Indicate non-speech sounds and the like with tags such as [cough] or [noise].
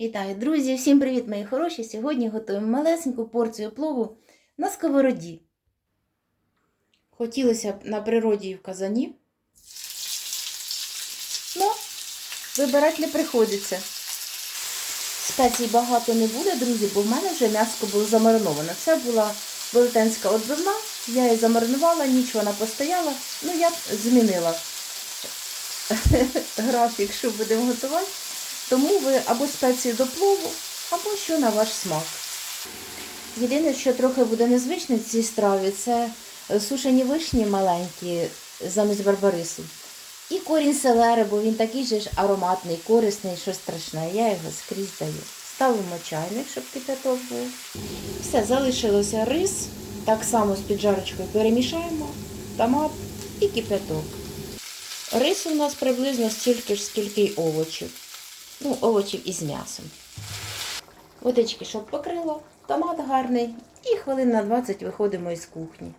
Вітаю, друзі! Всім привіт, мої хороші! Сьогодні готуємо малесеньку порцію плову на сковороді. Хотілося б на природі і в казані. Ну, вибирати не приходиться. Спецій багато не буде, друзі, бо в мене вже м'яско було замариноване. Це була велетенська отбивна, я її замаринувала, ніч вона постояла. Ну, я змінила [laughs] графік, що будемо готувати. Тому ви або спеції до плову, або що на ваш смак. Єдине, що трохи буде незвичне в цій страві, це е, сушені вишні маленькі замість барбарису. І корінь селери, бо він такий же ж ароматний, корисний, що страшне. Я його скрізь даю. Ставимо чайник, щоб кипяток був. Все, залишилося рис. Так само з піджарочкою перемішаємо, томат і кипяток. Рис у нас приблизно стільки ж, скільки й овочів. Ну, овочів із м'ясом. Водички, щоб покрило, томат гарний, і хвилин на 20 виходимо із кухні.